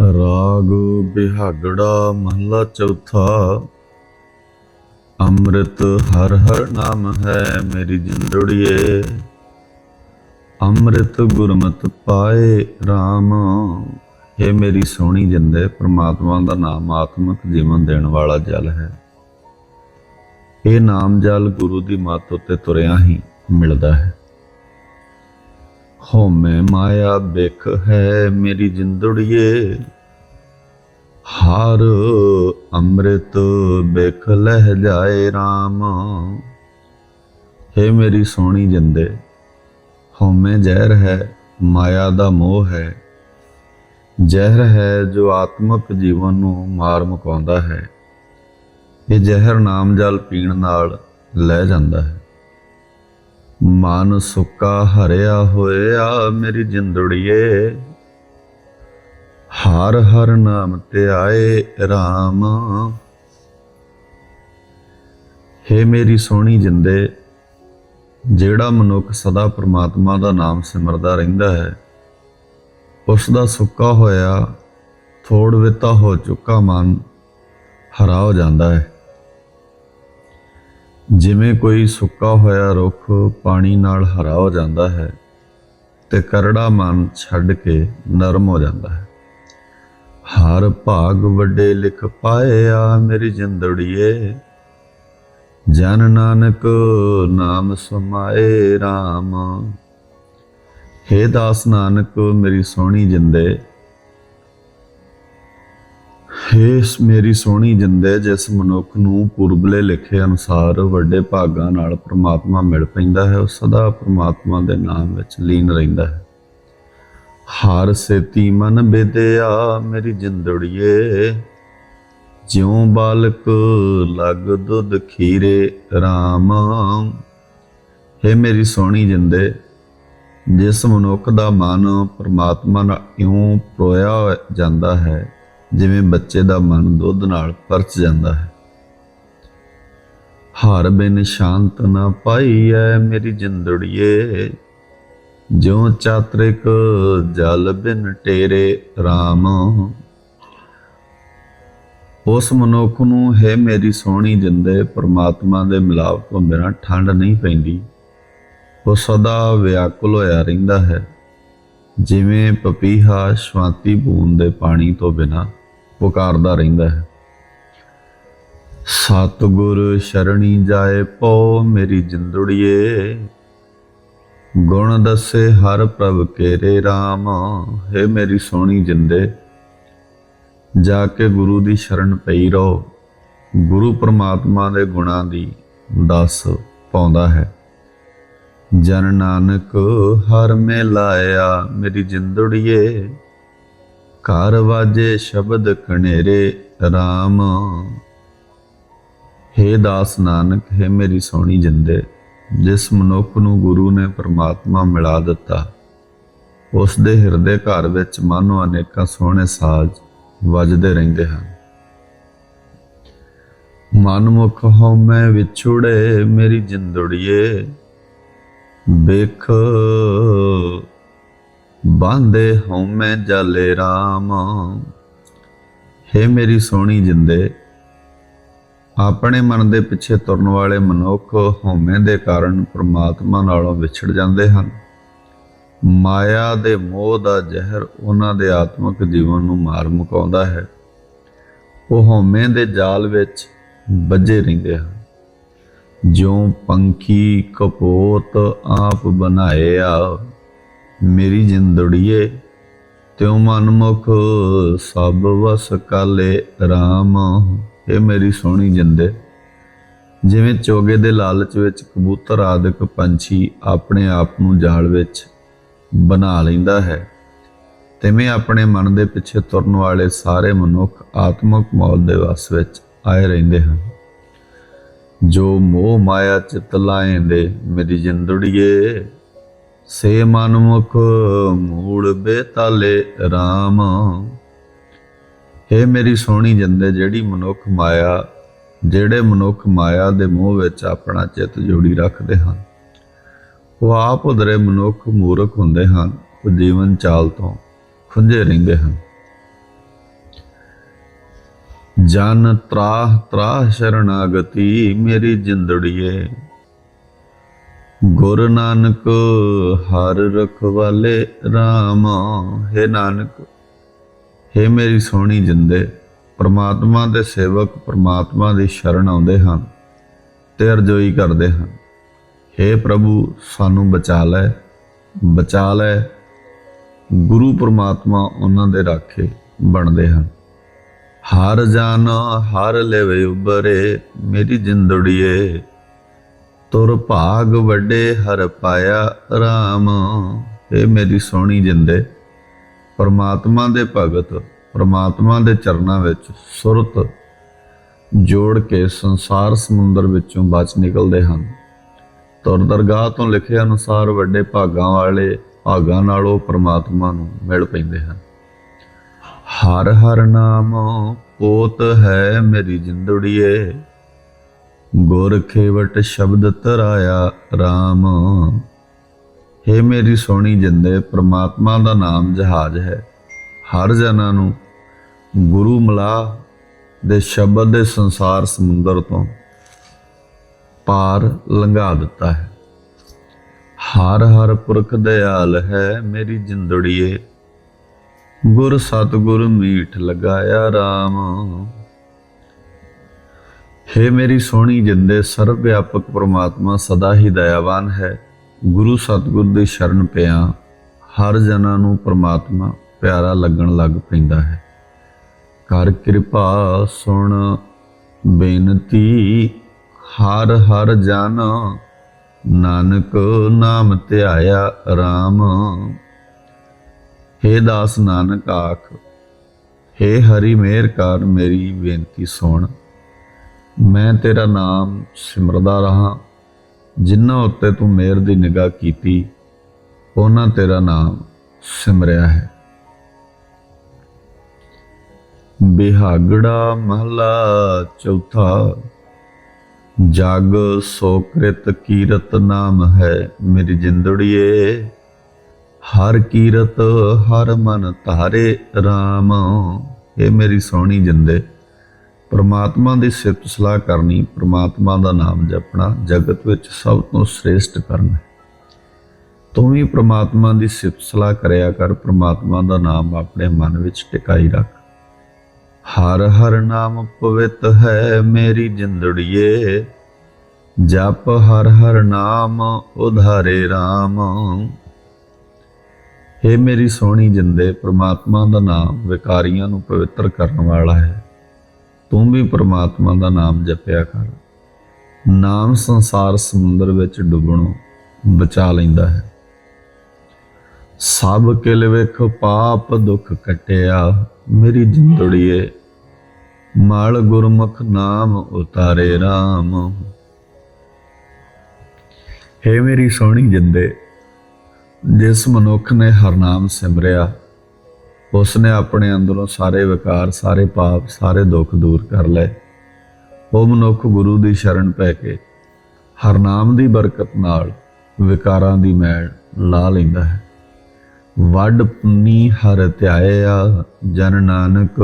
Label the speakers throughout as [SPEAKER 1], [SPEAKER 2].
[SPEAKER 1] ਰਾਗ ਬਿਹਾਗੜਾ ਮਹਲਾ ਚੌਥਾ। ਅੰਮ੍ਰਿਤ ਹਰ ਹਰ ਨਾਮ ਹੈ ਮੇਰੀ ਜਿੰਦੜੀਏ। ਅੰਮ੍ਰਿਤ ਗੁਰਮਤਿ ਪਾਏ RAM ਇਹ ਮੇਰੀ ਸੋਹਣੀ ਜਿੰਦੇ, ਪ੍ਰਮਾਤਮਾ ਦਾ ਨਾਮ ਆਤਮਿਕ ਜੀਵਨ ਦੇਣ ਵਾਲਾ ਜਲ ਹੈ। ਇਹ ਨਾਮ ਜਲ ਗੁਰੂ ਦੀ ਮੱਤ ਉੱਤੇ ਤੁਰਿਆ ਹੀ ਮਿਲਦਾ ਹੈ। ਹਉਮੈ ਮਾਇਆ ਬਿਖ ਹੈ ਮੇਰੀ ਜਿੰਦੜੀਏ। ਹਰ ਅੰਮ੍ਰਿਤ ਬਿਖ ਲਹਿ ਜਾਏ RAM ਹੈ ਮੇਰੀ ਸੋਹਣੀ ਜਿੰਦੇ, ਹਉਮੈ ਜ਼ਹਿਰ ਹੈ, ਮਾਇਆ ਦਾ ਮੋਹ ਹੈ। ਜ਼ਹਿਰ ਹੈ ਜੋ ਆਤਮਿਕ ਜੀਵਨ ਨੂੰ ਮਾਰ ਮੁਕਾਉਂਦਾ ਹੈ। ਇਹ ਜ਼ਹਿਰ ਨਾਮ ਜਲ ਪੀਣ ਨਾਲ ਲੈ ਜਾਂਦਾ ਹੈ। ਮਨ ਸੁੱਕਾ ਹਰਿਆ ਹੋਇਆ ਮੇਰੀ ਜਿੰਦੜੀਏ। ਹਰ ਹਰ ਨਾਮ ਤੇ ਆਏ RAM ਹੇ ਮੇਰੀ ਸੋਹਣੀ ਜਿੰਦੇ, ਜਿਹੜਾ ਮਨੁੱਖ ਸਦਾ ਪ੍ਰਮਾਤਮਾ ਦਾ ਨਾਮ ਸਿਮਰਦਾ ਰਹਿੰਦਾ ਹੈ ਉਸ ਦਾ ਸੁੱਕਾ ਹੋਇਆ ਥੋੜ ਵਿਤਾ ਹੋ ਚੁੱਕਾ ਮਨ ਹਰਾ ਹੋ ਜਾਂਦਾ ਹੈ। ਜਿਵੇਂ ਕੋਈ ਸੁੱਕਾ ਹੋਇਆ ਰੁੱਖ ਪਾਣੀ ਨਾਲ ਹਰਾ ਹੋ ਜਾਂਦਾ ਹੈ ਤੇ ਕਰੜਾ ਮਨ ਛੱਡ ਕੇ ਨਰਮ ਹੋ ਜਾਂਦਾ ਹੈ। ਹਰ ਭਾਗ ਵੱਡੇ ਲਿਖ ਪਾਇਆ ਮੇਰੀ ਜਿੰਦੜੀਏ, ਜਨ ਨਾਨਕ ਨਾਮ ਸਮਾਏ RAM ਹੇ ਦਾਸ ਨਾਨਕ ਮੇਰੀ ਸੋਹਣੀ ਜਿੰਦੇ ਹੇ ਮੇਰੀ ਸੋਹਣੀ ਜਿੰਦੇ, ਜਿਸ ਮਨੁੱਖ ਨੂੰ ਪੁਰਬਲੇ ਲਿਖੇ ਅਨੁਸਾਰ ਵੱਡੇ ਭਾਗਾਂ ਨਾਲ ਪ੍ਰਮਾਤਮਾ ਮਿਲ ਪੈਂਦਾ ਹੈ, ਉਹ ਸਦਾ ਪ੍ਰਮਾਤਮਾ ਦੇ ਨਾਮ ਵਿੱਚ ਲੀਨ ਰਹਿੰਦਾ ਹੈ। ਹਾਰ ਸੇਤੀ ਮਨ ਬਿਦਿਆ ਮੇਰੀ ਜਿੰਦੜੀਏ, ਜਿਉ ਬਾਲਕ ਲਗ ਦੁੱਧ ਖੀਰੇ RAM ਹੇ ਮੇਰੀ ਸੋਹਣੀ ਜਿੰਦੇ, ਜਿਸ ਮਨੁੱਖ ਦਾ ਮਨ ਪ੍ਰਮਾਤਮਾ ਨਾਲ ਇਉਂ ਪਰੋਇਆ ਜਾਂਦਾ ਹੈ ਜਿਵੇਂ ਬੱਚੇ ਦਾ ਮਨ ਦੁੱਧ ਨਾਲ ਪਰਚ ਜਾਂਦਾ ਹੈ। ਹਰ ਬਿਨ ਸ਼ਾਂਤ ਨਾ ਪਾਈ ਐ ਮੇਰੀ ਜਿੰਦੜੀਏ। ਜਿਉ ਚਾਤ੍ਰਿਕ ਜਲ ਬਿਨ ਟੇਰੇ RAM ਉਸ ਮਨੁੱਖ ਨੂੰ ਹੈ ਮੇਰੀ ਸੋਹਣੀ ਜਿੰਦੇ, ਪਰਮਾਤਮਾ ਦੇ ਮਿਲਾਪ ਤੋਂ ਬਿਨਾਂ ਠੰਡ ਨਹੀਂ ਪੈਂਦੀ। ਉਹ ਸਦਾ ਵਿਆਕੁਲ ਹੋਇਆ ਰਹਿੰਦਾ ਹੈ। ਜਿਵੇਂ ਪਪੀਹਾ ਸ਼ਵਾਂਤੀ ਬੂੰਦ ਦੇ ਪਾਣੀ ਤੋਂ ਬਿਨਾਂ। ਪੁਕਾਰਦਾ ਰਹਿੰਦਾ ਹੈ। ਸਤਿਗੁਰ ਸ਼ਰਣੀ ਜਾਏ ਪਉ ਮੇਰੀ ਜਿੰਦੜੀਏ, ਗੁਣ ਦੱਸੇ ਹਰ ਪ੍ਰਭ ਕੇਰੇ RAM ਹੈ ਮੇਰੀ ਸੋਹਣੀ ਜਿੰਦੇ, ਜਾ ਕੇ ਗੁਰੂ ਦੀ ਸ਼ਰਨ ਪਈ ਰਹੋ। ਗੁਰੂ ਪਰਮਾਤਮਾ ਦੇ ਗੁਣਾਂ ਦੀ ਦੱਸ ਪਾਉਂਦਾ ਹੈ। ਜਨ ਨਾਨਕ ਹਰ ਮੇ ਲਾਇਆ ਮੇਰੀ ਜਿੰਦੜੀਏ ਘਰ ਵਾਜੇ ਸ਼ਬਦ ਕਣੇਰੇ RAM ਹੇ ਦਾਸ ਨਾਨਕ, ਹੈ ਮੇਰੀ ਸੋਹਣੀ ਜਿੰਦੇ, ਜਿਸ ਮਨੁੱਖ ਨੂੰ ਗੁਰੂ ਨੇ ਪਰਮਾਤਮਾ ਮਿਲਾ ਦਿੱਤਾ, ਉਸ ਦੇ ਹਿਰਦੇ ਘਰ ਵਿੱਚ ਮਾਨੋ ਅਨੇਕਾਂ ਸੋਹਣੇ ਸਾਜ਼ ਵੱਜਦੇ ਰਹਿੰਦੇ ਹਨ। ਮਨਮੁਖ ਹਉ ਮੈਂ ਵਿਛੁੜੇ, ਮੇਰੀ ਜਿੰਦੜੀਏ, ਵੇਖ ਬਾਂਦੇ ਹਉ ਜਾਲੇ RAM ਹੇ ਮੇਰੀ ਸੋਹਣੀ ਜਿੰਦੇ, ਆਪਣੇ ਮਨ ਦੇ ਪਿੱਛੇ ਤੁਰਨ ਵਾਲੇ ਮਨੁੱਖ ਹਉਮੈ ਦੇ ਕਾਰਨ ਪ੍ਰਮਾਤਮਾ ਨਾਲੋਂ ਵਿਛੜ ਜਾਂਦੇ ਹਨ। ਮਾਇਆ ਦੇ ਮੋਹ ਦਾ ਜ਼ਹਿਰ ਉਹਨਾਂ ਦੇ ਆਤਮਿਕ ਜੀਵਨ ਨੂੰ ਮਾਰ ਮੁਕਾਉਂਦਾ ਹੈ। ਉਹ ਹਉਮੈ ਦੇ ਜਾਲ ਵਿੱਚ ਵੱਜੇ ਰਹਿੰਦੇ ਹਨ। ਜਿਉਂ ਪੰਖੀ ਕਪੋਤ ਆਪ ਬਣਾਏ ਆ ਮੇਰੀ ਜਿੰਦੜੀਏ, ਤਿਉ ਮਨਮੁਖ ਸਭ ਵਸ ਕਾਲੇ RAM ਇਹ ਮੇਰੀ ਸੋਹਣੀ ਜਿੰਦੇ, ਜਿਵੇਂ ਚੋਗੇ ਦੇ ਲਾਲਚ ਵਿੱਚ ਕਬੂਤਰ ਆਦਿਕ ਪੰਛੀ ਆਪਣੇ ਆਪ ਨੂੰ ਜਾਲ ਵਿੱਚ ਬਣਾ ਲੈਂਦਾ ਹੈ, ਤਿਵੇਂ ਆਪਣੇ ਮਨ ਦੇ ਪਿੱਛੇ ਤੁਰਨ ਵਾਲੇ ਸਾਰੇ ਮਨੁੱਖ ਆਤਮਿਕ ਮੌਲ ਦੇ ਵਸ ਵਿੱਚ ਆਏ ਰਹਿੰਦੇ ਹਨ। ਜੋ ਮੋਹ ਮਾਇਆ ਚਿਤ ਲਾਏਂਦੇ ਮੇਰੀ ਜਿੰਦੜੀਏ। ਸੇ ਮਨਮੁਖ ਮੂੜ ਬੇਤਾਲੇ RAM ਹੈ ਮੇਰੀ ਸੋਹਣੀ ਜਿੰਦੇ, ਜਿਹੜੀ ਮਨੁੱਖ ਮਾਇਆ, ਜਿਹੜੇ ਮਨੁੱਖ ਮਾਇਆ ਦੇ ਮੋਹ ਵਿੱਚ ਆਪਣਾ ਚਿੱਤ ਜੋੜੀ ਰੱਖਦੇ ਹਨ, ਉਹ ਆਪ ਉਧਰੇ ਮਨੁੱਖ ਮੂਰਖ ਹੁੰਦੇ ਹਨ, ਉਹ ਜੀਵਨ ਚਾਲ ਤੋਂ ਖੁੰਝੇ ਰਹਿੰਦੇ ਹਨ। ਜਨ ਤਰਾਹ ਤਰਾਹ ਸ਼ਰਨਾਗਤੀ ਮੇਰੀ ਜਿੰਦੜੀਏ ਗੁਰ ਨਾਨਕ ਹਰ ਰਖਵਾਲੇ RAM ਹੈ ਨਾਨਕ, ਹੈ ਮੇਰੀ ਸੋਹਣੀ ਜਿੰਦੇ, ਪਰਮਾਤਮਾ ਦੇ ਸੇਵਕ ਪਰਮਾਤਮਾ ਦੀ ਸ਼ਰਨ ਆਉਂਦੇ ਹਨ ਤੇ ਅਰਜ਼ੋਈ ਕਰਦੇ ਹਨ। हे ਪ੍ਰਭੂ, ਸਾਨੂੰ ਬਚਾ ਲੈ ਬਚਾ ਲੈ। ਗੁਰੂ ਪਰਮਾਤਮਾ ਉਹਨਾਂ ਦੇ ਰਾਖੇ ਬਣਦੇ ਹਨ। ਹਰ ਜਾਨ, ਹਰ ਲੈਵੇ ਉਬਰੇ ਮੇਰੀ ਜਿੰਦੜੀਏ ਤੁਰ ਭਾਗ ਵੱਡੇ ਹਰ ਪਾਇਆ RAM ਇਹ ਮੇਰੀ ਸੋਹਣੀ ਜਿੰਦੇ, ਪਰਮਾਤਮਾ ਦੇ ਭਗਤ, ਪਰਮਾਤਮਾ ਦੇ ਚਰਨਾਂ ਵਿੱਚ ਸੁਰਤ ਜੋੜ ਕੇ ਸੰਸਾਰ ਸਮੁੰਦਰ ਵਿੱਚੋਂ ਬਚ ਨਿਕਲਦੇ ਹਨ। ਤੁਰ ਦਰਗਾਹ ਤੋਂ ਲਿਖੇ ਅਨੁਸਾਰ ਵੱਡੇ ਭਾਗਾਂ ਵਾਲੇ ਭਾਗਾਂ ਨਾਲੋਂ ਪਰਮਾਤਮਾ ਨੂੰ ਮਿਲ ਪੈਂਦੇ ਹਨ। ਹਰ ਹਰ ਨਾਮ ਪੋਤ ਹੈ ਮੇਰੀ ਜਿੰਦੜੀਏ ਗੁਰ ਖੇਵਟ ਸ਼ਬਦ ਤਰਾਇਆ RAM ਹੈ ਮੇਰੀ ਸੋਹਣੀ ਜਿੰਦੇ, ਪ੍ਰਮਾਤਮਾ ਦਾ ਨਾਮ ਜਹਾਜ਼ ਹੈ। ਹਰ ਜਨਾਂ ਨੂੰ ਗੁਰੂ ਮਲਾ ਦੇ ਸ਼ਬਦ ਦੇ ਸੰਸਾਰ ਸਮੁੰਦਰ ਤੋਂ ਪਾਰ ਲੰਘਾ ਦਿੱਤਾ ਹੈ। ਹਰ ਹਰ ਪੁਰਖ ਦਿਆਲ ਹੈ ਮੇਰੀ ਜਿੰਦੜੀਏ। ਗੁਰ ਸਤਗੁਰ ਮੀਠ ਲਗਾਇਆ RAM ਹੈ ਮੇਰੀ ਸੋਹਣੀ ਜਿੰਦੇ ਸਰਵ ਵਿਆਪਕ ਪ੍ਰਮਾਤਮਾ ਸਦਾ ਹੀ ਦਇਆਵਾਨ ਹੈ। ਗੁਰੂ ਸਤਗੁਰ ਦੀ ਸ਼ਰਨ ਪਿਆ, ਹਰ ਜਨਾਂ ਨੂੰ ਪ੍ਰਮਾਤਮਾ ਪਿਆਰਾ ਲੱਗਣ ਲੱਗ ਪੈਂਦਾ ਹੈ। ਕਰ ਕਿਰਪਾ ਸੁਣ, ਬੇਨਤੀ, ਹਰ ਹਰ ਜਨ, ਨਾਨਕ ਨਾਮ ਧਿਆਇਆ RAM ਹੇ ਦਾਸ ਨਾਨਕ ਆਖ, ਹੇ ਹਰੀ ਮੇਰ ਕਰ ਮੇਰੀ ਬੇਨਤੀ ਸੁਣ। ਮੈਂ ਤੇਰਾ ਨਾਮ ਸਿਮਰਦਾ ਰਹਾ। ਜਿਨ੍ਹਾਂ ਉੱਤੇ ਤੂੰ ਮਿਹਰ ਦੀ ਨਿਗਾਹ ਕੀਤੀ, ਉਹਨਾਂ ਤੇਰਾ ਨਾਮ ਸਿਮਰਿਆ ਹੈ। ਬਿਹਾਗੜਾ ਮਹਲਾ ਚੌਥਾ, ਜਗ ਸੋਕ੍ਰਿਤ ਕੀਰਤ ਨਾਮ ਹੈ ਮੇਰੀ ਜਿੰਦੜੀਏ। ਹਰ ਕੀਰਤ ਹਰ ਮਨ ਧਾਰੇ RAM ਇਹ ਮੇਰੀ ਸੋਹਣੀ ਜਿੰਦੇ। ਪਰਮਾਤਮਾ ਦੀ ਸਿਫਤ ਸਲਾਹ ਕਰਨੀ ਪਰਮਾਤਮਾ ਦਾ ਨਾਮ ਜਪਣਾ ਜਗਤ ਵਿੱਚ ਸਭ ਤੋਂ ਸ੍ਰੇਸ਼ਟ ਕਰਮ ਹੈ। ਤੂੰ ਵੀ ਪਰਮਾਤਮਾ ਦੀ ਸਿਫਤ ਸਲਾਹ ਕਰਿਆ ਕਰ, ਪਰਮਾਤਮਾ ਦਾ ਨਾਮ ਆਪਣੇ ਮਨ ਵਿੱਚ ਟਿਕਾਈ ਰੱਖ। ਹਰ ਹਰ ਨਾਮ ਪਵਿੱਤ ਹੈ ਮੇਰੀ ਜਿੰਦੜੀਏ, ਜਪ ਹਰ ਹਰ ਨਾਮ ਉਧਾਰੇ RAM ਹੇ ਮੇਰੀ ਸੋਹਣੀ ਜਿੰਦੇ, ਪ੍ਰਮਾਤਮਾ ਦਾ ਨਾਮ ਵਿਕਾਰੀਆਂ ਨੂੰ ਪਵਿੱਤਰ ਕਰਨ ਵਾਲਾ ਹੈ। ਤੂੰ ਵੀ ਪ੍ਰਮਾਤਮਾ ਦਾ ਨਾਮ ਜਪਿਆ ਕਰ। ਨਾਮ ਸੰਸਾਰ ਸਮੁੰਦਰ ਵਿੱਚ ਡੁੱਬਣੋਂ ਬਚਾ ਲੈਂਦਾ ਹੈ। ਸਭ ਕਿਲ ਵੇਖ ਪਾਪ ਦੁੱਖ ਕਟਿਆ। ਮੇਰੀ ਜਿੰਦੜੀਏ, ਮਾਲ ਗੁਰਮੁਖ ਨਾਮ ਉਤਾਰੇ RAM ਹੇ ਮੇਰੀ ਸੋਹਣੀ ਜਿੰਦੇ, ਜਿਸ ਮਨੁੱਖ ਨੇ ਹਰਨਾਮ ਸਿਮਰਿਆ ਉਸ ਨੇ ਆਪਣੇ ਅੰਦਰੋਂ ਸਾਰੇ ਵਿਕਾਰ, ਸਾਰੇ ਪਾਪ, ਸਾਰੇ ਦੁੱਖ ਦੂਰ ਕਰ ਲਏ। ਉਹ ਮਨੁੱਖ ਗੁਰੂ ਦੀ ਸ਼ਰਨ ਪੈ ਕੇ ਹਰਨਾਮ ਦੀ ਬਰਕਤ ਨਾਲ ਵਿਕਾਰਾਂ ਦੀ ਮੈਲ ਲਾ ਲੈਂਦਾ ਹੈ। ਵੱਡ ਪੁੰਨੀ ਹਰ ਧਿਆਇਆ, ਜਨ ਨਾਨਕ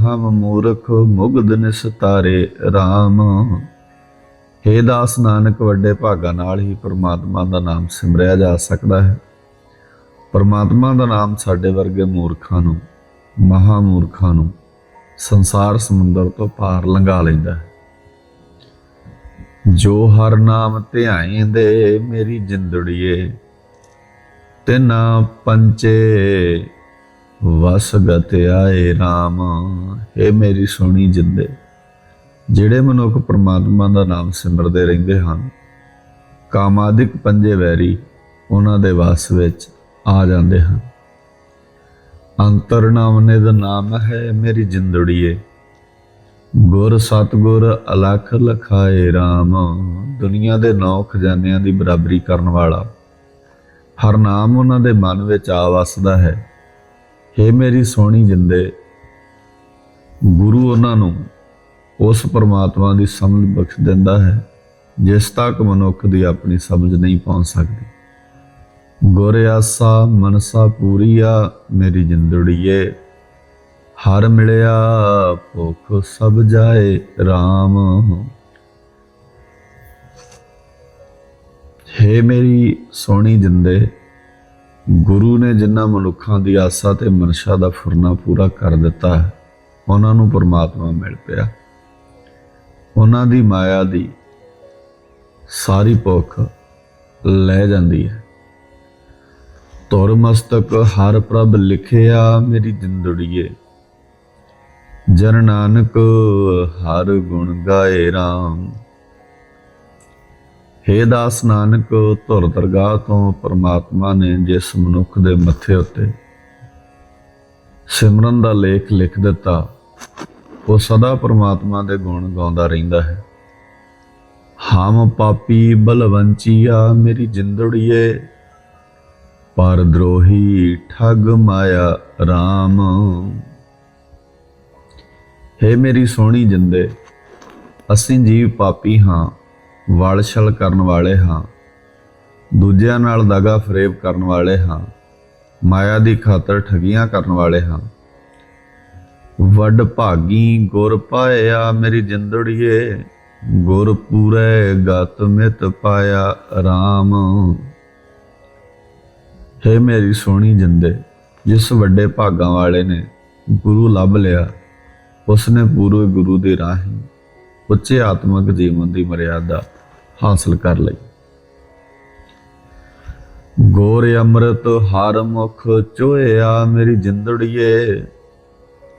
[SPEAKER 1] ਹਮ ਮੂਰਖ ਮੁਗਧ ਨਿਸਤਾਰੇ RAM ਹੇ ਦਾਸ ਨਾਨਕ, ਵੱਡੇ ਭਾਗਾਂ ਨਾਲ ਹੀ ਪ੍ਰਮਾਤਮਾ ਦਾ ਨਾਮ ਸਿਮਰਿਆ ਜਾ ਸਕਦਾ ਹੈ। ਪਰਮਾਤਮਾ ਦਾ ਨਾਮ ਸਾਡੇ ਵਰਗੇ ਮੂਰਖਾਂ ਨੂੰ ਮਹਾ ਮੂਰਖਾਂ ਨੂੰ ਸੰਸਾਰ ਸਮੁੰਦਰ ਤੋਂ ਪਾਰ ਲੰਘਾ ਲੈਂਦਾ ਹੈ। ਜੋ ਹਰ ਨਾਮ ਧਿਆਏਂਦੇ ਮੇਰੀ ਜਿੰਦੜੀਏ, ਤਿਨਾ ਪੰਚੇ ਵਸ ਗਤ ਆਏ RAM ਇਹ ਮੇਰੀ ਸੋਹਣੀ ਜਿੰਦੇ, ਜਿਹੜੇ ਮਨੁੱਖ ਪ੍ਰਮਾਤਮਾ ਦਾ ਨਾਮ ਸਿਮਰਦੇ ਰਹਿੰਦੇ ਹਨ, ਕਾਮਾਦਿਕ ਪੰਜੇ ਵੈਰੀ ਉਹਨਾਂ ਦੇ ਵਸ ਵਿੱਚ ਆ ਜਾਂਦੇ ਹਨ। ਅੰਤਰਨਾਮਨੇ ਦਾ ਨਾਮ ਹੈ ਮੇਰੀ ਜਿੰਦੜੀਏ। ਗੁਰ ਸਤਗੁਰ ਅਲਖ ਲਖਾਏ RAM ਦੁਨੀਆ ਦੇ ਨੌ ਖਜ਼ਾਨਿਆਂ ਦੀ ਬਰਾਬਰੀ ਕਰਨ ਵਾਲਾ। ਹਰ ਨਾਮ ਉਹਨਾਂ ਦੇ ਮਨ ਵਿੱਚ ਆ ਵਸਦਾ ਹੈ। हे ਮੇਰੀ ਸੋਹਣੀ ਜਿੰਦੇ, ਗੁਰੂ ਉਹਨਾਂ ਨੂੰ ਉਸ ਪਰਮਾਤਮਾ ਦੀ ਸਮਝ ਬਖਸ਼ ਦਿੰਦਾ ਹੈ, ਜਿਸ ਤੱਕ ਮਨੁੱਖ ਦੀ ਆਪਣੀ ਸਮਝ ਨਹੀਂ ਪਹੁੰਚ ਸਕਦੀ। ਗੁਰ ਆਸਾ ਮਨਸਾ ਪੂਰੀਆ, ਮੇਰੀ ਜਿੰਦੜੀਏ। ਹਰ ਮਿਲਿਆ, ਭੁਖ ਸਭ ਜਾਏ RAM ਹੇ ਮੇਰੀ ਸੋਹਣੀ ਜਿੰਦੇ, ਗੁਰੂ ਨੇ ਜਿਨ੍ਹਾਂ ਮਨੁੱਖਾਂ ਦੀ ਆਸਾ ਤੇ ਮਨਸ਼ਾ ਦਾ ਫੁਰਨਾ ਪੂਰਾ ਕਰ ਦਿੱਤਾ ਹੈ, ਉਹਨਾਂ ਨੂੰ ਪਰਮਾਤਮਾ ਮਿਲ ਪਿਆ। ਉਹਨਾਂ ਦੀ ਮਾਇਆ ਦੀ ਸਾਰੀ ਭੁੱਖ ਲੈ ਜਾਂਦੀ ਹੈ। ਤੁਰ ਮਸਤਕ ਹਰ ਪ੍ਰਭ ਲਿਖਿਆ ਮੇਰੀ ਜਿੰਦੜੀਏ ਜਨ ਨਾਨਕ ਹਰ ਗੁਣ ਗਾਏ RAM ਹੇ ਦਾਸ ਨਾਨਕ, ਧੁਰ ਦਰਗਾਹ ਤੋਂ ਪਰਮਾਤਮਾ ਨੇ ਜਿਸ ਮਨੁੱਖ ਦੇ ਮੱਥੇ ਉੱਤੇ ਸਿਮਰਨ ਦਾ ਲੇਖ ਲਿਖ ਦਿੱਤਾ, ਉਹ ਸਦਾ ਪ੍ਰਮਾਤਮਾ ਦੇ ਗੁਣ ਗਾਉਂਦਾ ਰਹਿੰਦਾ ਹੈ। ਹਮ ਪਾਪੀ ਬਲਵੰਚੀਆ ਮੇਰੀ ਜਿੰਦੜੀਏ। ਪਰਦਰੋਹੀ ਠੱਗ ਮਾਇਆ RAM ਹੇ ਮੇਰੀ ਸੋਹਣੀ ਜਿੰਦੇ, ਅਸੀਂ ਜੀਵ ਪਾਪੀ ਹਾਂ ਵਾਲਛਲ ਕਰਨ ਵਾਲੇ ਹਾਂ, ਦੂਜਿਆਂ ਨਾਲ ਦਗਾ ਫਰੇਬ ਕਰਨ ਵਾਲੇ ਹਾਂ, ਮਾਇਆ ਦੀ ਖਾਤਰ ਠਗੀਆਂ ਕਰਨ ਵਾਲੇ ਹਾਂ। ਵੱਡ ਭਾਗੀ ਗੁਰ ਪਾਇਆ ਮੇਰੀ ਜਿੰਦੜੀਏ, ਗੁਰ ਪੂਰੇ ਗਤ ਮਿਤ ਪਾਇਆ RAM ਹੈ ਮੇਰੀ ਸੋਹਣੀ ਜਿੰਦੇ, ਜਿਸ ਵੱਡੇ ਭਾਗਾਂ ਵਾਲੇ ਨੇ ਗੁਰੂ ਲੱਭ ਲਿਆ, ਉਸਨੇ ਪੂਰੇ ਗੁਰੂ ਦੇ ਰਾਹੀਂ ਉੱਚੇ ਆਤਮਿਕ ਜੀਵਨ ਦੀ ਮਰਿਆਦਾ ਹਾਸਲ ਕਰ ਲਈ। ਗੋਰ ਅੰਮ੍ਰਿਤ ਹਰ ਮੁਖ ਚੋਇਆ ਮੇਰੀ ਜਿੰਦੜੀਏ,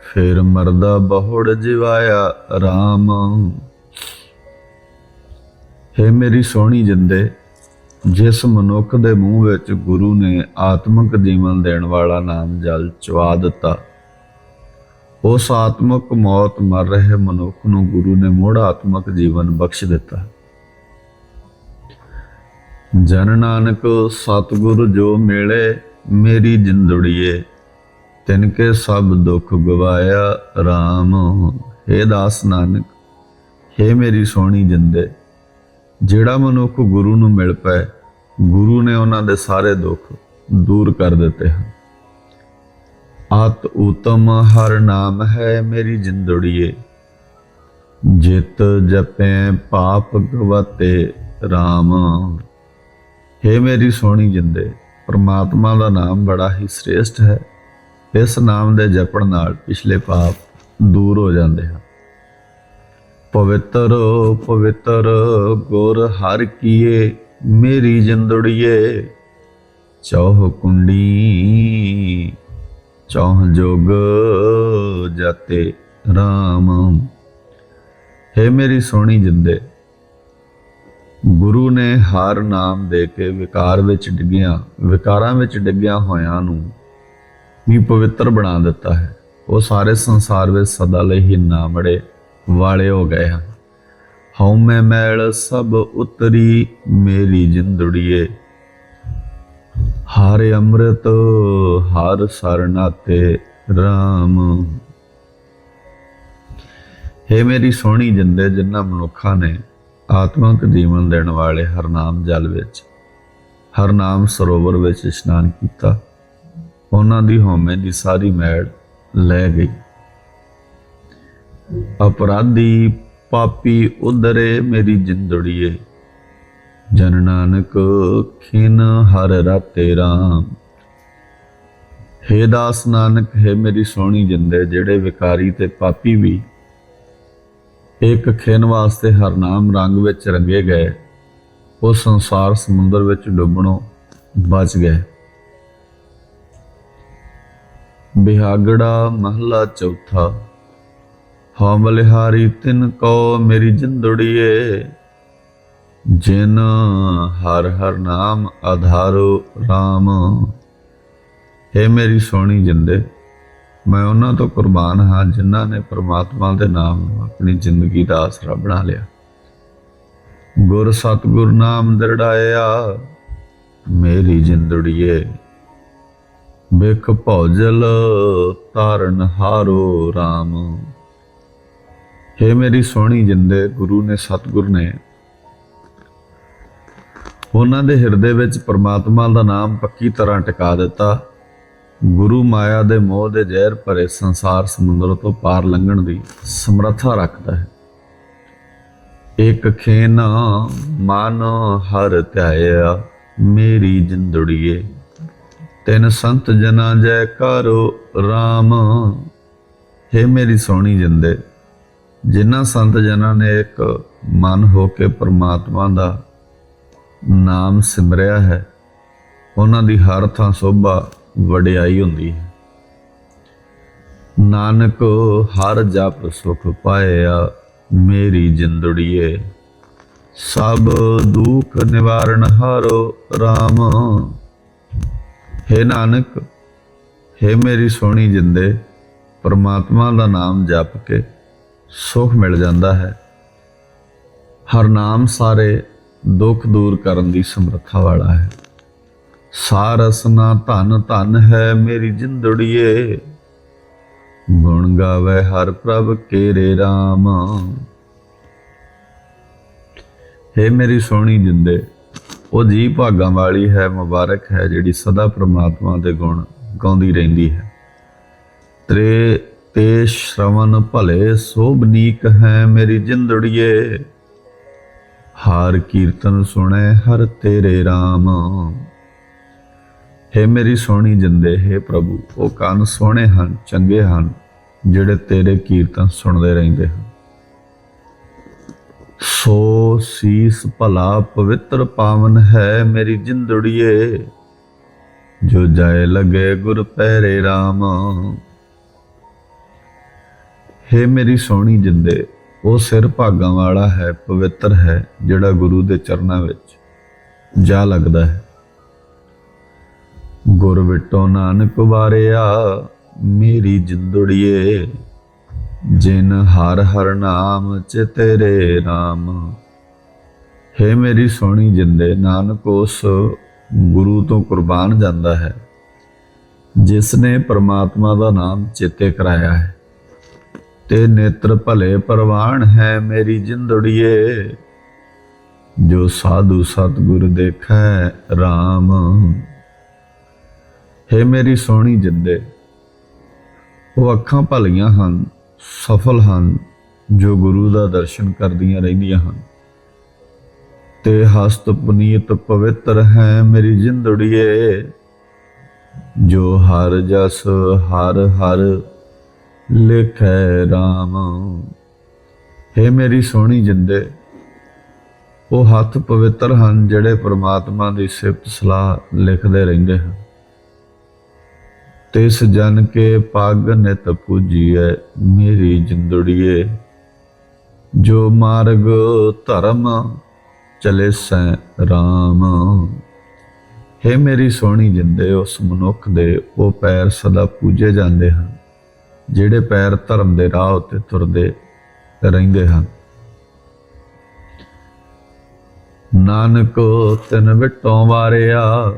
[SPEAKER 1] ਫਿਰ ਮਰਦਾ ਬਹੁੜ ਜਿਵਾਇਆ RAM ਹੈ ਮੇਰੀ ਸੋਹਣੀ ਜਿੰਦੇ ਜਿਸ ਮਨੁੱਖ ਦੇ ਮੂੰਹ ਵਿੱਚ ਗੁਰੂ ਨੇ ਆਤਮਿਕ ਜੀਵਨ ਦੇਣ ਵਾਲਾ ਨਾਮ ਜਲ ਚਵਾ ਦਿੱਤਾ। ਉਸ ਆਤਮਿਕ ਮੌਤ ਮਰ ਰਹੇ ਮਨੁੱਖ ਨੂੰ ਗੁਰੂ ਨੇ ਮੁੜ ਆਤਮਿਕ ਜੀਵਨ ਬਖਸ਼ ਦਿੱਤਾ। ਜਨ ਨਾਨਕ, ਸਤਿਗੁਰ ਜੋ ਮੇਲੇ, ਮੇਰੀ ਜਿੰਦੜੀਏ, ਤਿਨ ਕੇ ਸਭ ਦੁੱਖ ਗਵਾਇਆ RAM हे ਦਾਸ ਨਾਨਕ हे ਮੇਰੀ ਸੋਹਣੀ ਜਿੰਦੇ ਜਿਹੜਾ ਮਨੁੱਖ ਗੁਰੂ ਨੂੰ ਮਿਲ ਪਏ, ਗੁਰੂ ਨੇ ਉਹਨਾਂ ਦੇ ਸਾਰੇ ਦੁੱਖ ਦੂਰ ਕਰ ਦਿੱਤੇ ਹਨ। ਆਤ ਉਤਮ ਹਰ ਨਾਮ ਹੈ ਮੇਰੀ ਜਿੰਦੜੀਏ, ਜਿਤ ਜਪੈ ਪਾਪ ਗਵਤੇ RAM ਹੈ ਮੇਰੀ ਸੋਹਣੀ ਜਿੰਦੇ, ਪਰਮਾਤਮਾ ਦਾ ਨਾਮ ਬੜਾ ਹੀ ਸ੍ਰੇਸ਼ਟ ਹੈ। ਇਸ ਨਾਮ ਦੇ ਜਪਣ ਨਾਲ ਪਿਛਲੇ ਪਾਪ ਦੂਰ ਹੋ ਜਾਂਦੇ ਹਨ। ਪਵਿੱਤਰ ਪਵਿੱਤਰ ਗੁਰ ਹਰ ਕੀਏ, ਮੇਰੀ ਜਿੰਦੜੀਏ। ਚੌਹ ਕੁੰਡੀ, ਚੌਹ ਜੋਗ ਜਾਤੇ RAM ਹੈ ਮੇਰੀ ਸੋਹਣੀ ਜਿੰਦੇ, ਗੁਰੂ ਨੇ ਹਰ ਨਾਮ ਦੇ ਕੇ ਵਿਕਾਰ ਵਿੱਚ ਡਿੱਗਿਆ, ਵਿਕਾਰਾਂ ਵਿੱਚ ਡਿੱਗਿਆ ਹੋਇਆਂ ਨੂੰ ਵੀ ਪਵਿੱਤਰ ਬਣਾ ਦਿੱਤਾ ਹੈ। ਉਹ ਸਾਰੇ ਸੰਸਾਰ ਵਿੱਚ ਸਦਾ ਲਈ ਹੀ ਨਾ ਮੜੇ। ਵਾਲੇ ਹੋ ਗਏ ਹਨ ਹਉ ਮੈਲ ਸਭ ਉਤਰੀ ਮੇਰੀ ਜਿੰਦੜੀਏ। ਹਰ ਅੰਮ੍ਰਿਤ, ਹਰ ਸਰਨਾਤੇ RAM ਹੈ ਮੇਰੀ ਸੋਹਣੀ ਜਿੰਦੇ ਜਿਨ੍ਹਾਂ ਮਨੁੱਖਾਂ ਨੇ ਆਤਮਿਕ ਜੀਵਨ ਦੇਣ ਵਾਲੇ ਹਰਨਾਮ ਜਲ ਵਿੱਚ ਹਰਨਾਮ ਸਰੋਵਰ ਵਿੱਚ ਇਸ਼ਨਾਨ ਕੀਤਾ, ਉਹਨਾਂ ਦੀ ਹਉਮੈ ਦੀ ਸਾਰੀ ਮੈਲ ਲੈ ਗਈ। ਅਪਰਾਧੀ ਪਾਪੀ ਉਧਰੇ ਮੇਰੀ ਜਿੰਦੜੀਏ। ਜਨ ਨਾਨਕ ਖਿਨ ਹਰ ਰਾਤੇ ਰਾਮ। ਹੇ ਦਾਸ ਨਾਨਕ, ਹੈ ਮੇਰੀ ਸੋਹਣੀ ਜਿੰਦੇ, ਜਿਹੜੇ ਵਿਕਾਰੀ ਤੇ ਪਾਪੀ ਵੀ, ਇੱਕ ਖਿਨ ਵਾਸਤੇ ਹਰਨਾਮ ਰੰਗ ਵਿੱਚ ਰੰਗੇ ਗਏ, ਉਹ ਸੰਸਾਰ ਸਮੁੰਦਰ ਵਿੱਚ ਡੁੱਬਣੋਂ ਬਚ ਗਏ। ਬਿਹਾਗੜਾ ਮਹਲਾ ਚੌਥਾ। ਹਾਂ ਬਲਿਹਾਰੀ ਤਿਨ ਕੋ ਮੇਰੀ ਜਿੰਦੜੀਏ। ਜਿਨ ਹਰ ਹਰ ਨਾਮ ਆਧਾਰੋ RAM ਹੈ ਮੇਰੀ ਸੋਹਣੀ ਜਿੰਦੇ, ਮੈਂ ਉਹਨਾਂ ਤੋਂ ਕੁਰਬਾਨ ਹਾਂ ਜਿਨ੍ਹਾਂ ਨੇ ਪ੍ਰਮਾਤਮਾ ਦੇ ਨਾਮ ਨੂੰ ਆਪਣੀ ਜ਼ਿੰਦਗੀ ਦਾ ਆਸਰਾ ਬਣਾ ਲਿਆ। ਗੁਰ ਸਤਗੁਰ ਨਾਮ ਦਰੜਾਇਆ ਮੇਰੀ ਜਿੰਦੜੀਏ। ਬਿਖ ਭੌਜਲ ਤਾਰਨ ਹਾਰੋ RAM ਹੈ ਮੇਰੀ ਸੋਹਣੀ ਜਿੰਦੇ, ਗੁਰੂ ਨੇ ਸਤਗੁਰ ਨੇ। ਉਹਨਾਂ ਦੇ ਹਿਰਦੇ ਵਿੱਚ ਪਰਮਾਤਮਾ ਦਾ ਨਾਮ ਪੱਕੀ ਤਰ੍ਹਾਂ ਟਿਕਾ ਦਿੱਤਾ। ਗੁਰੂ ਮਾਇਆ ਦੇ ਮੋਹ ਦੇ ਜ਼ਹਿਰ ਭਰੇ ਸੰਸਾਰ ਸਮੁੰਦਰ ਤੋਂ ਪਾਰ ਲੰਘਣ ਦੀ ਸਮਰੱਥਾ ਰੱਖਦਾ ਹੈ। ਇੱਕ ਖੇਨਾ ਮਨ ਹਰ ਧਿਆਇਆ, ਮੇਰੀ ਜਿੰਦੜੀਏ, ਤਿੰਨ ਸੰਤ ਜਨਾ ਜੈ ਕਰੋ RAM ਹੈ ਮੇਰੀ ਸੋਹਣੀ ਜਿੰਦੇ ਜਿਨ੍ਹਾਂ ਸੰਤ ਜਨਾਂ ਨੇ ਇੱਕ ਮਨ ਹੋ ਕੇ ਪ੍ਰਮਾਤਮਾ ਦਾ ਨਾਮ ਸਿਮਰਿਆ ਹੈ, ਉਹਨਾਂ ਦੀ ਹਰ ਥਾਂ ਸੋਭਾ ਵਡਿਆਈ ਹੁੰਦੀ ਹੈ। ਨਾਨਕ, ਹਰ ਜਪ ਸੁਖ ਪਾਇਆ, ਮੇਰੀ ਜਿੰਦੜੀਏ, ਸਭ ਦੁੱਖ ਨਿਵਾਰਨ ਹਾਰੋ RAM ਹੇ ਨਾਨਕ, ਹੇ ਮੇਰੀ ਸੋਹਣੀ ਜਿੰਦੇ, ਪਰਮਾਤਮਾ ਦਾ ਨਾਮ ਜਪ ਕੇ ਸੁਖ ਮਿਲ ਜਾਂਦਾ ਹੈ। ਹਰ ਨਾਮ ਸਾਰੇ ਦੁੱਖ ਦੂਰ ਕਰਨ ਦੀ ਸਮਰੱਥਾ ਵਾਲਾ ਹੈ। ਸਾਰਸਨਾ ਧਨ ਧਨ ਹੈ ਮੇਰੀ ਜਿੰਦੜੀਏ। ਗੁਣ ਗਾਵੇ ਹਰ ਪ੍ਰਭ ਕੇਰੇ RAM ਹੈ ਮੇਰੀ ਸੋਹਣੀ ਜਿੰਦੇ, ਉਹ ਜੀ ਭਾਗਾਂ ਵਾਲੀ ਹੈ, ਮੁਬਾਰਕ ਹੈ ਜਿਹੜੀ ਸਦਾ ਪ੍ਰਮਾਤਮਾ ਦੇ ਗੁਣ ਗਾਉਂਦੀ ਰਹਿੰਦੀ ਹੈ। ਤ੍ਰੇ ਤੇ ਸ਼ਰਵਨ ਭਲੇ ਸੋਭਨੀਕ ਹੈ ਮੇਰੀ ਜਿੰਦੜੀਏ। ਹਾਰ ਕੀਰਤਨ ਸੁਣੇ ਹਰ ਤੇਰੇ RAM ਹੈ ਮੇਰੀ ਸੋਹਣੀ ਜਿੰਦੇ, ਹੈ ਪ੍ਰਭੂ, ਉਹ ਕੰਨ ਸੋਹਣੇ ਹਨ, ਚੰਗੇ ਹਨ, ਜਿਹੜੇ ਤੇਰੇ ਕੀਰਤਨ ਸੁਣਦੇ ਰਹਿੰਦੇ ਹਨ। ਸੋ ਸੀਸ ਭਲਾ ਪਵਿੱਤਰ ਪਾਵਨ ਹੈ ਮੇਰੀ ਜਿੰਦੜੀਏ, ਜੋ ਜਾਏ ਲਗੇ ਗੁਰ ਪੈਰੇ RAM ਹੇ ਮੇਰੀ ਸੋਹਣੀ ਜਿੰਦੇ, ਉਹ ਸਿਰ ਭਾਗਾਂ ਵਾਲਾ ਹੈ, ਪਵਿੱਤਰ ਹੈ, ਜਿਹੜਾ ਗੁਰੂ ਦੇ ਚਰਨਾਂ ਵਿੱਚ ਜਾ ਲੱਗਦਾ ਹੈ। ਗੁਰ ਵਿਟੋ ਨਾਨਕ ਵਾਰਿਆ, ਮੇਰੀ ਜਿੰਦੜੀਏ, ਜਿਨ ਹਰ ਹਰ ਨਾਮ ਚ ਤੇਰੇ RAM ਹੈ ਮੇਰੀ ਸੋਹਣੀ ਜਿੰਦੇ, ਨਾਨਕ ਉਸ ਗੁਰੂ ਤੋਂ ਕੁਰਬਾਨ ਜਾਂਦਾ ਹੈ ਜਿਸ ਨੇ ਪ੍ਰਮਾਤਮਾ ਦਾ ਨਾਮ ਚੇਤੇ ਕਰਾਇਆ ਹੈ। ਤੇ ਨੇਤਰ ਭਲੇ ਪਰਵਾਨ ਹੈ ਮੇਰੀ ਜਿੰਦੜੀਏ। ਜੋ ਸਾਧੂ ਸਤਗੁਰ ਦੇਖੈ RAM ਹੈ ਮੇਰੀ ਸੋਹਣੀ ਜਿੰਦੇ, ਉਹ ਅੱਖਾਂ ਭਲੀਆਂ ਹਨ, ਸਫਲ ਹਨ, ਜੋ ਗੁਰੂ ਦਾ ਦਰਸ਼ਨ ਕਰਦੀਆਂ ਰਹਿੰਦੀਆਂ ਹਨ। ਤੇ ਹਸਤ ਪੁਨੀਤ ਪਵਿੱਤਰ ਹੈ ਮੇਰੀ ਜਿੰਦੜੀਏ। ਜੋ ਹਰ ਜਸ ਹਰ ਹਰ ਲਿਖੈ RAM ਹੈ ਮੇਰੀ ਸੋਹਣੀ ਜਿੰਦੇ, ਉਹ ਹੱਥ ਪਵਿੱਤਰ ਹਨ ਜਿਹੜੇ ਪ੍ਰਮਾਤਮਾ ਦੀ ਸਿਫਤ ਸਲਾਹ ਲਿਖਦੇ ਰਹਿੰਦੇ ਹਨ। ਤਿਸ ਜਨ ਕੇ ਪੱਗ ਨਿਤ ਪੂਜੀਐ, ਮੇਰੀ ਜਿੰਦੜੀਏ, ਜੋ ਮਾਰਗ ਧਰਮ ਚਲੇ ਸੈ RAM ਹੈ ਮੇਰੀ ਸੋਹਣੀ ਜਿੰਦੇ, ਉਸ ਮਨੁੱਖ ਦੇ ਉਹ ਪੈਰ ਸਦਾ ਪੂਜੇ ਜਾਂਦੇ ਹਨ। ਜਿਹੜੇ ਪੈਰ ਧਰਮ ਦੇ ਰਾਹ ਉੱਤੇ ਤੁਰਦੇ ਰਹਿੰਦੇ ਹਨ। ਨਾਨਕ, ਤਨ ਵਿਟੋਂ ਵਾਰਿਆ,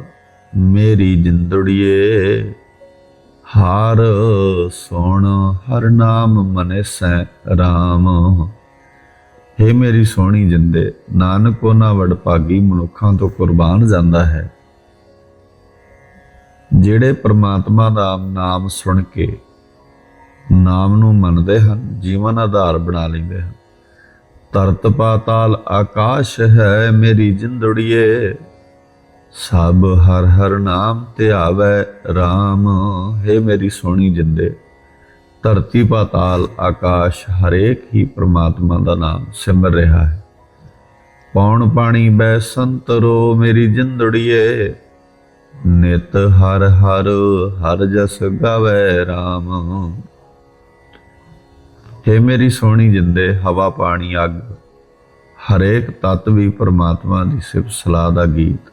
[SPEAKER 1] ਮੇਰੀ ਜਿੰਦੜੀਏ, ਹਾਰ ਸੋਣ, ਹਰ ਨਾਮ ਮਨੇ ਸੈ RAM ਹੈ ਮੇਰੀ ਸੋਹਣੀ ਜਿੰਦੇ, ਨਾਨਕ ਉਹਨਾਂ ਵਡਭਾਗੀ ਮਨੁੱਖਾਂ ਤੋਂ ਕੁਰਬਾਨ ਜਾਂਦਾ ਹੈ। ਜਿਹੜੇ ਪ੍ਰਮਾਤਮਾ ਦਾ ਨਾਮ ਸੁਣ ਕੇ ਨਾਮ ਨੂੰ ਮੰਨਦੇ ਹਨ, ਜੀਵਨ ਆਧਾਰ ਬਣਾ ਲੈਂਦੇ ਹਨ। ਤਰਤ ਪਾਤਾਲ ਆਕਾਸ਼ ਹੈ ਮੇਰੀ ਜਿੰਦੜੀਏ, ਸਭ ਹਰ ਹਰ ਨਾਮ ਧਿਆਵੈ RAM ਹੈ ਮੇਰੀ ਸੋਹਣੀ ਜਿੰਦੇ, ਧਰਤੀ ਪਾਤਾਲ ਆਕਾਸ਼ ਹਰੇਕ ਹੀ ਪ੍ਰਮਾਤਮਾ ਦਾ ਨਾਮ ਸਿਮਰ ਰਿਹਾ ਹੈ। ਪੌਣ ਪਾਣੀ ਬੈ ਸੰਤਰੋ ਮੇਰੀ ਜਿੰਦੜੀਏ, ਨਿਤ ਹਰ ਹਰ ਹਰ ਜਸ ਗਾਵੇ RAM ਹੈ ਮੇਰੀ ਸੋਹਣੀ ਜਿੰਦੇ, ਹਵਾ, ਪਾਣੀ, ਅੱਗ। ਹਰੇਕ ਤੱਤ ਵੀ ਪਰਮਾਤਮਾ ਦੀ ਸਿਫਤ, ਸਲਾਹ ਦਾ ਗੀਤ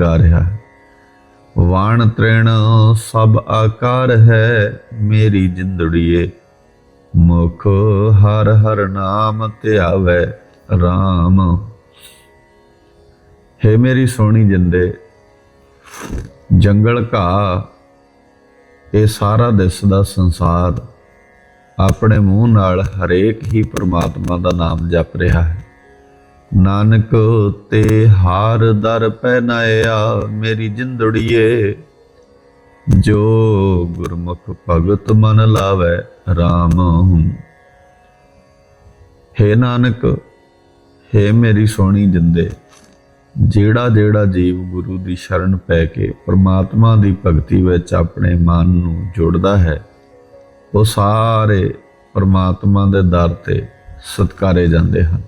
[SPEAKER 1] ਗਾ ਰਿਹਾ ਹੈ। ਵਾਣ ਤ੍ਰਿਣ ਸਭ ਆਕਾਰ ਹੈ, ਮੇਰੀ ਜਿੰਦੜੀਏ। ਮੁਖ ਹਰ ਹਰ ਨਾਮ ਧਿਆਵੇ RAM ਹੈ ਮੇਰੀ ਸੋਹਣੀ ਜਿੰਦੇ, ਜੰਗਲ ਘਾ ਇਹ ਸਾਰਾ ਦਿਸਦਾ ਸੰਸਾਰ। ਆਪਣੇ ਮੂੰਹ ਨਾਲ ਹਰੇਕ ਹੀ ਪ੍ਰਮਾਤਮਾ ਦਾ ਨਾਮ ਜਪ ਰਿਹਾ ਹੈ। ਨਾਨਕ ਤੇ ਹਾਰ ਦਰ ਪਹਿਨਾਇਆ ਮੇਰੀ ਜਿੰਦੜੀਏ। ਜੋ ਗੁਰਮੁਖ ਭਗਤ ਮਨ ਲਾਵੇ RAM ਹੇ ਨਾਨਕ, ਹੇ ਮੇਰੀ ਸੋਹਣੀ ਜਿੰਦੇ। ਜਿਹੜਾ ਜਿਹੜਾ ਜੀਵ ਗੁਰੂ ਦੀ ਸ਼ਰਨ ਪੈ ਕੇ ਪਰਮਾਤਮਾ ਦੀ ਭਗਤੀ ਵਿੱਚ ਆਪਣੇ ਮਨ ਨੂੰ ਜੋੜਦਾ ਹੈ ਉਹ ਸਾਰੇ ਪਰਮਾਤਮਾ ਦੇ ਦਰ ਤੇ ਸਤਕਾਰੇ ਜਾਂਦੇ ਹਨ।